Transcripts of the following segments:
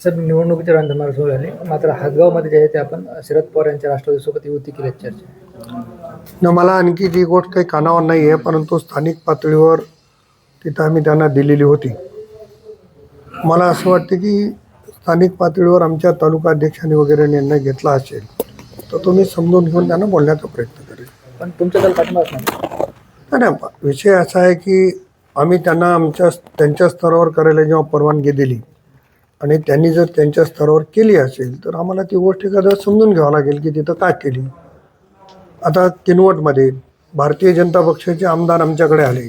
Sir निवडणुकीची रणधुमार सुरू झाली. मात्र हदगावमध्ये जे आहे ते आपण शरद पवार यांच्या राष्ट्रवादीसोबत युती केल्याची चर्चा. न मला आणखी जी गोष्ट काही कानावर नाही आहे परंतु स्थानिक पातळीवर तिथं आम्ही त्यांना दिलेली होती. मला असं वाटतं की स्थानिक पातळीवर आमच्या तालुका अध्यक्षांनी वगैरे निर्णय घेतला असेल तर तो मी समजून घेऊन त्यांना बोलण्याचा प्रयत्न करेन पण तुमच्या दल पाठिंबाच नाही. नाही, नाही विषय असा आहे की आम्ही त्यांना आमच्या त्यांच्या स्तरावर करायला जेव्हा परवानगी दिली आणि त्यांनी जर त्यांच्या स्तरावर केली असेल तर आम्हाला ती गोष्ट एखादं समजून घ्यावं लागेल की तिथं का केली. आता किनवटमध्ये भारतीय जनता पक्षाचे आमदार आमच्याकडे आले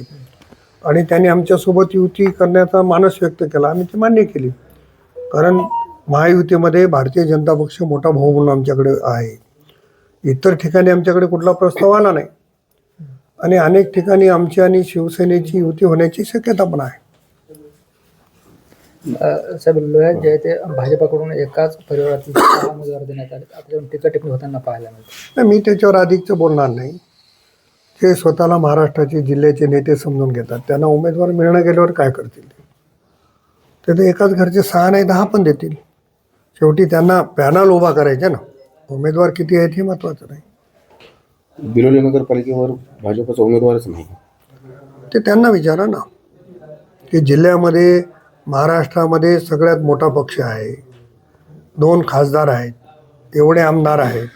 आणि त्यांनी आमच्यासोबत युती करण्याचा मानस व्यक्त केला. आम्ही ती मान्य केली. कारण महायुतीमध्ये भारतीय जनता पक्ष मोठा भाऊ म्हणून आमच्याकडे आहे. इतर ठिकाणी आमच्याकडे कुठला प्रस्ताव आला नाही. आणि अनेक ठिकाणी आमची आणि शिवसेनेची युती होण्याची शक्यता पण आहे. साहेब जे आहे ते भाजपाकडून एकाच परिवारातील उमेदवार देण्यात आले त्यावर टीका टिप्पणी होताना पाहायला मिळते. नाही मी त्याच्यावर अधिकचं बोलणार नाही. ते स्वतःला महाराष्ट्राचे जिल्ह्याचे नेते समजून घेतात. त्यांना उमेदवार मिळणं गेल्यावर काय करतील ते तर एकाच घरचे सहा नाही दहा पण देतील. शेवटी त्यांना पॅनल उभा करायचा ना. उमेदवार किती आहेत हे महत्त्वाचं नाही. बिलोली नगरपालिकेवर भाजपचा उमेदवारच नाही. ते त्यांना विचारा ना. की जिल्ह्यामध्ये महाराष्ट्रामध्ये सगळ्यात मोठा पक्ष आहे. दोन खासदार आहेत. एवढे आमदार आहेत.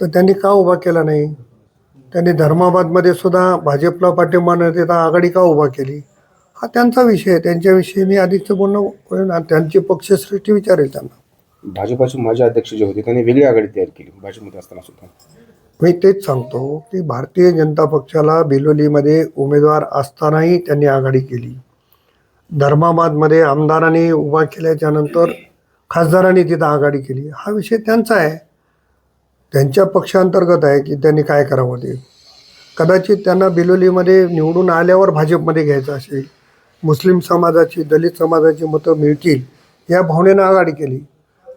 तर त्यांनी का उभा केला नाही? त्यांनी धर्माबादमध्ये सुद्धा भाजपला पाठिंबा न देता आघाडी का उभा केली? हा त्यांचा विषय आहे. त्यांच्याविषयी मी अधिकचं बोलणं त्यांची पक्षश्रेष्ठी विचारेल त्यांना. भाजपाचे माजी अध्यक्ष जे होते त्यांनी वेगळी आघाडी तयार केली. भाजपमध्ये असताना सुद्धा. मी तेच सांगतो की भारतीय जनता पक्षाला बिलोलीमध्ये उमेदवार असतानाही त्यांनी आघाडी केली. धर्माबादमध्ये आमदारांनी उभा केल्याच्यानंतर खासदारांनी तिथं आघाडी केली. हा विषय त्यांचा आहे. त्यांच्या पक्षांतर्गत आहे की त्यांनी काय करावं ते. कदाचित त्यांना बिलोलीमध्ये निवडून आल्यावर भाजपमध्ये घ्यायचं असेल मुस्लिम समाजाची दलित समाजाची मतं मिळतील या भावनेनं आघाडी केली.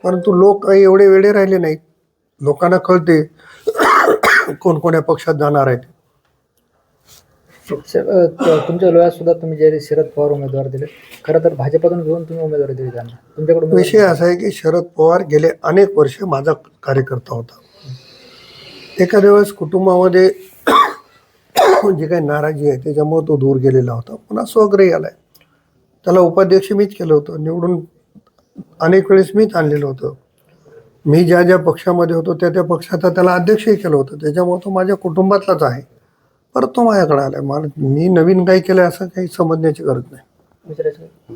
परंतु लोक काही एवढे वेळे राहिले नाहीत. लोकांना कळते कोणकोण्या पक्षात जाणार आहेत. तुमच्या लोह्यात सुद्धा तुम्ही जे शरद पवार उमेदवार दिले खरं तर भाजपातून घेऊन तुम्ही उमेदवारी दिली त्यांना. तुमच्याकडून विषय असा आहे की शरद पवार गेले अनेक वर्ष माझा कार्यकर्ता होता. एखाद्या वेळेस कुटुंबामध्ये जी काही नाराजी आहे त्याच्यामुळे तो दूर गेलेला होता. पुन्हा स्वग्रही आलाय त्याला उपाध्यक्ष मीच केलं होतं. निवडून अनेक वेळेस मीच आणलेलं होतं. मी ज्या ज्या पक्षामध्ये होतो त्या त्या पक्षाचा त्याला अध्यक्षही केलं होतं. त्याच्यामुळे तो माझ्या कुटुंबातलाच आहे. परत तो माझ्याकडे आलाय मला मी नवीन काही केलं असं काही समजण्याची गरज नाही.